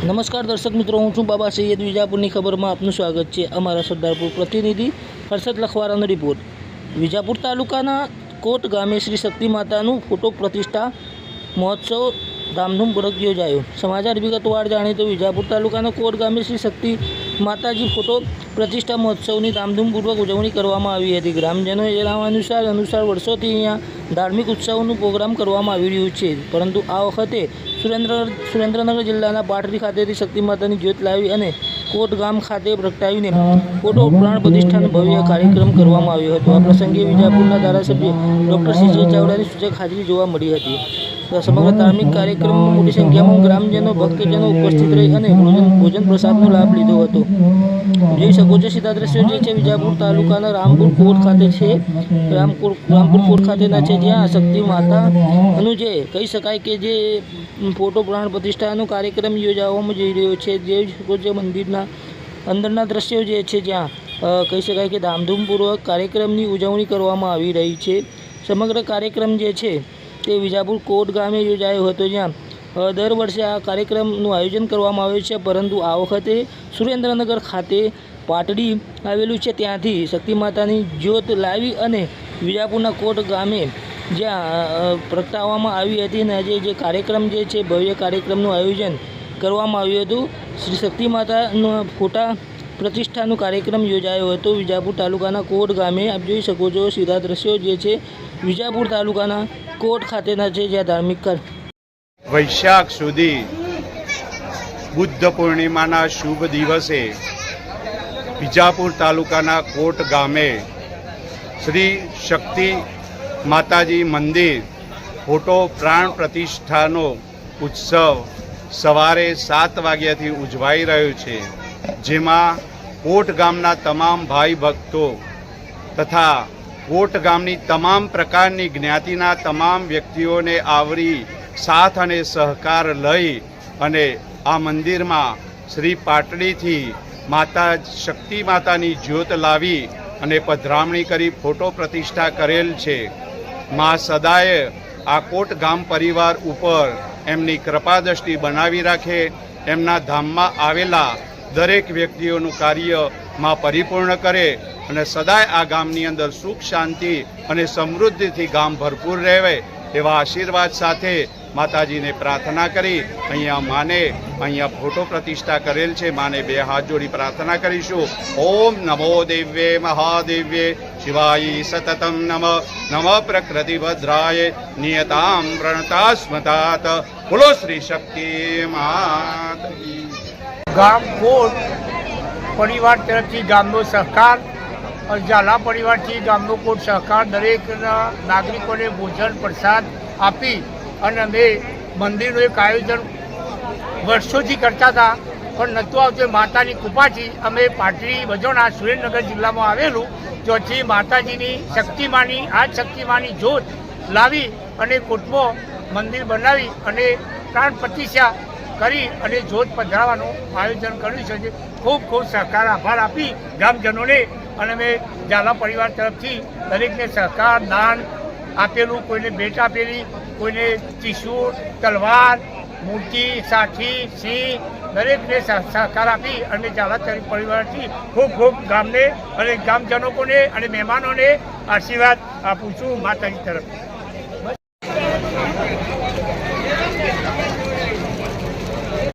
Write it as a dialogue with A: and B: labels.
A: નમસ્કાર દર્શક મિત્રો, હું છું બાબા સૈયદ વિજાપુરની ખબરમાં આપનું સ્વાગત છે. અમારા સરદારપુર પ્રતિનિધિ હર્ષદ લખવારાનો રિપોર્ટ. વિજાપુર તાલુકાના કોટ ગામે શ્રી શક્તિ માતાનું ફોટો પ્રતિષ્ઠા મહોત્સવ ધામધૂમપૂર્વક યોજાયો. સમાચાર વિગતવાર જાણીએ તો વિજાપુર તાલુકાના કોટ ગામે શ્રી શક્તિ માતાજી ફોટો પ્રતિષ્ઠા મહોત્સવની ધામધૂમપૂર્વક ઉજવણી કરવામાં આવી હતી. ગ્રામજનોએ જણાવ્યા અનુસાર અનુસાર વર્ષોથી અહીંયા ધાર્મિક ઉત્સવનું પ્રોગ્રામ કરવામાં આવી રહ્યું છે. પરંતુ આ વખતે સુરેન્દ્ર સુરેન્દ્રનગર જિલ્લાના પાટડી ખાતેથી શક્તિ માતાની જ્યોત લાવી અને કોટ ગામ ખાતે પ્રગટાવીને ફોટો પ્રાણ પ્રતિષ્ઠાનો ભવ્ય કાર્યક્રમ કરવામાં આવ્યો હતો. આ પ્રસંગે વિજાપુરના ધારાસભ્ય ડૉક્ટર સીજે ચાવડાની સૂચક હાજરી જોવા મળી હતી. સમગ્ર ધાર્મિક કાર્યક્રમમાં મોટી સંખ્યામાં ગ્રામજનો, ભક્તજનો ઉપસ્થિત રહી અને ભોજન પ્રસાદનો લાભ લીધો હતો. જોઈ શકો છો સીધા દ્રશ્યો જે છે વિજાપુર તાલુકાના રામપુર કોટ ખાતે છે. રામપુર રામપુર કોટ ખાતેના છે જ્યાં શક્તિ માતાનું જે કહી શકાય કે જે ફોટો પ્રાણ પ્રતિષ્ઠાનો કાર્યક્રમ યોજાવામાં જઈ રહ્યો છે. જોઈ શકો છો મંદિરના અંદરના દ્રશ્યો જે છે જ્યાં કહી શકાય કે ધામધૂમપૂર્વક કાર્યક્રમની ઉજવણી કરવામાં આવી રહી છે. સમગ્ર કાર્યક્રમ જે છે તે વિજાપુર કોટ ગામે યોજાયો હતો જ્યાં દર વર્ષે આ કાર્યક્રમનું આયોજન કરવામાં આવે છે, પરંતુ આ વખતે સુરેન્દ્રનગર ખાતે પાટડી આવેલું છે. ત્યાંથી શક્તિ માતાની જ્યોત લાવી અને વિજાપુરના કોટ ગામે જ્યાં પ્રગટાવવામાં આવી હતી અને આજે જે કાર્યક્રમ જે છે, ભવ્ય કાર્યક્રમનું આયોજન કરવામાં આવ્યું હતું. શ્રી શક્તિ માતાનો ફોટા પ્રતિષ્ઠાનો કાર્યક્રમ યોજાયો હતો. વિજાપુર તાલુકાના કોટ ગામે આપ જોઈ શકો છો સીધા દ્રશ્યો જે છે વિજાપુર તાલુકાના કોટ ખાતેના છે, જ્યાં ધાર્મિક કર
B: વૈશાખ સુધી બુદ્ધ પૂર્ણિમાના શુભ દિવસે વિજાપુર તાલુકાના કોટ ગામે શ્રી શક્તિ માતાજી મંદિર ફોટો પ્રાણ પ્રતિષ્ઠાનો ઉત્સવ સવારે સાત વાગ્યાથી ઉજવાઈ રહ્યો છે. જેમાં કોટ ગામના તમામ ભાઈ ભક્તો તથા કોટ ગામની તમામ પ્રકારની જ્ઞાતિના તમામ વ્યક્તિઓને આવરી, સાથ અને સહકાર લઈ અને આ મંદિરમાં શ્રી પાટડીથી માતા શક્તિ માતાની જ્યોત લાવી અને પધરામણી કરી ફોટો પ્રતિષ્ઠા કરેલ છે. મા સદાય આ કોટ ગામ પરિવાર ઉપર એમની કૃપાદ્રષ્ટિ બનાવી રાખે, એમના ધામમાં આવેલા દરેક વ્યક્તિઓનું કાર્યમાં પરિપૂર્ણ કરે અને સદાય આ ગામની અંદર સુખ, શાંતિ અને સમૃદ્ધિથી ગામ ભરપૂર રહે એવા આશીર્વાદ સાથે માતાજીને પ્રાર્થના કરી, અહીંયા માને, અહીંયા ફોટો પ્રતિષ્ઠા કરેલ છે, માને બે હાથ જોડી પ્રાર્થના કરીશું. ઓમ નમો દિવ્યે મહાદિવ્યે શિવાય સતતમ નમ નમ પ્રકૃતિ ભદ્રાય, નિયતામ પ્રણતાસ્મતાત બોલો શ્રી શક્તિ માત
C: ગામ કોટ પરિવાર તરફથી ગામનો સહકાર ઝાલા પરિવારથી ગામનો કોટ સહકાર દરેકના નાગરિકોને ભોજન પ્રસાદ આપી અને અમે મંદિરનું એક આયોજન વર્ષોથી કરતા હતા. પણ નહોતું આવતું માતાની કૃપાથી અમે પાટડી વજોણા સુરેન્દ્રનગર જિલ્લામાં આવેલું ત્યાંથી માતાજીની શક્તિમાની આ શક્તિમાની જોત લાવી અને કોટમાં મંદિર બનાવી અને પ્રાણ પ્રતિષ્ઠા કરી અને જોત પધરાવાનું આયોજન કર્યું છે. જે ખૂબ ખૂબ સહકાર, આભાર આપી ગામજનોને અને મેં ઝાલા પરિવાર તરફથી દરેકને સહકાર, દાન આપેલું, કોઈને ભેટ આપેલી, કોઈને ત્રિશૂળ, તલવાર, મૂર્તિ, સાઠી, સિંહ, દરેકને સહકાર આપી અને ઝાલા તરી- પરિવારથી ખૂબ ખૂબ ગામને અને ગામજનકોને અને મહેમાનોને આશીર્વાદ આપું છું માતાજી તરફ